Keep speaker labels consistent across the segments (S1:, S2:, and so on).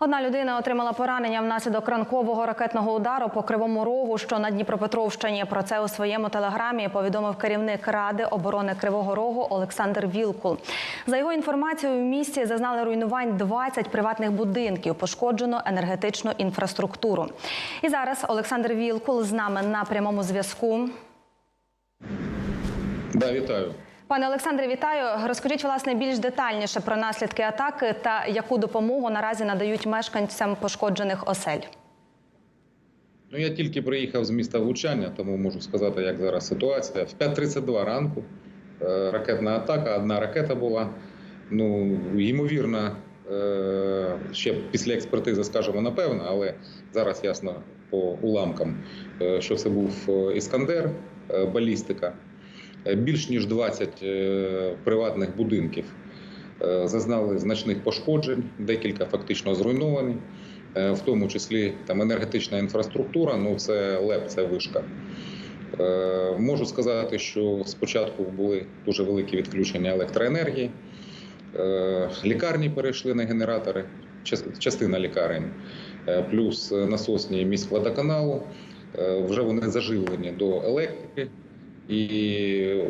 S1: Одна людина отримала поранення внаслідок ранкового ракетного удару по кривому рогу, що на Дніпропетровщині. Про це у своєму телеграмі повідомив керівник ради оборони Кривого Рогу Олександр Вілкул. За його інформацією, в місті зазнали руйнувань 20 приватних будинків, пошкоджено енергетичну інфраструктуру. І зараз Олександр Вілкул з нами на прямому зв'язку.
S2: Да, вітаю.
S1: Пане Олександре, вітаю. Розкажіть власне більш детальніше про наслідки атаки та яку допомогу наразі надають мешканцям пошкоджених осель.
S2: Ну я тільки приїхав з міста влучання, тому можу сказати, як зараз ситуація. В 5.32 ранку е, ракетна атака, одна ракета була. Ну, ймовірно, е, ще після експертизи скажемо напевно, але зараз ясно по уламкам, е, що це був Іскандер, балістика. Е, Більш ніж 20 е, приватних будинків е, зазнали значних пошкоджень, декілька фактично зруйновані, в тому числі там енергетична інфраструктура. Ну це ЛЕП, це вишка. Можу сказати, що спочатку були дуже великі відключення електроенергії. Лікарні перейшли на генератори, частина лікарень, плюс насосні міськводоканалу. Вже вони заживлені до електрики. І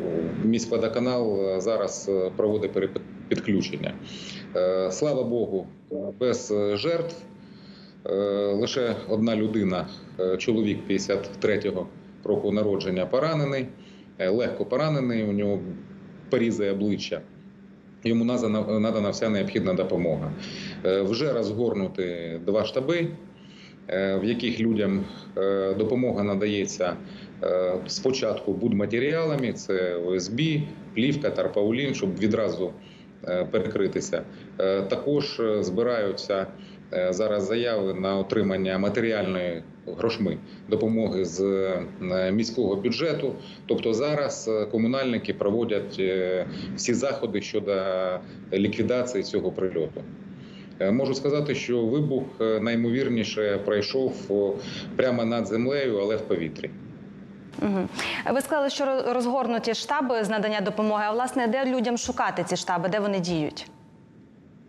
S2: міськводоканал е, зараз е, проводить перепідключення. Е, Слава Богу, без жертв. Лише одна людина, чоловік 53-го року народження, поранений, легко поранений. У нього порізи обличчя. Йому надана, вся необхідна допомога. Вже розгорнуті два штаби, в яких людям е, допомога надається е, спочатку будматеріалами, це ОСБ, плівка, тарпаулін, щоб відразу е, перекритися. Е, Також е, збираються е, зараз заяви на отримання матеріальної грошми допомоги з е, міського бюджету. Тобто зараз е, комунальники проводять е, всі заходи щодо ліквідації цього прильоту. Е, Можу сказати, що вибух е, наймовірніше пройшов прямо над землею, але в повітрі.
S1: Угу. Ви сказали, що розгорнуті штаби з надання допомоги. А власне, де людям шукати ці штаби, де вони діють?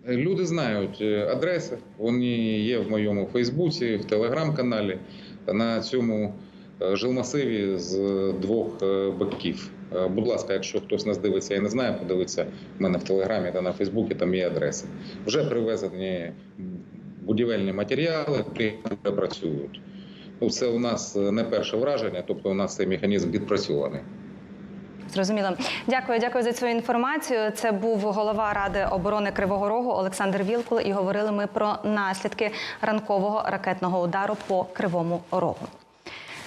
S2: Люди знають е, адреси, вони є в моєму Фейсбуці, в телеграм-каналі. На цьому жилмасиві з двох е, боків. Е, Будь ласка, якщо хтось нас дивиться і не знає, подивиться в мене в телеграмі та на Фейсбуці, там є адреси. Вже привезені будівельні матеріали, які працюють. Ну, це у нас е, не перше враження, тобто у нас цей механізм відпрацьований.
S1: Зрозуміло. Дякую, дякую за цю інформацію. Це був голова ради оборони Кривого Рогу Олександр Вілкул. І говорили ми про наслідки ранкового ракетного удару по Кривому Рогу.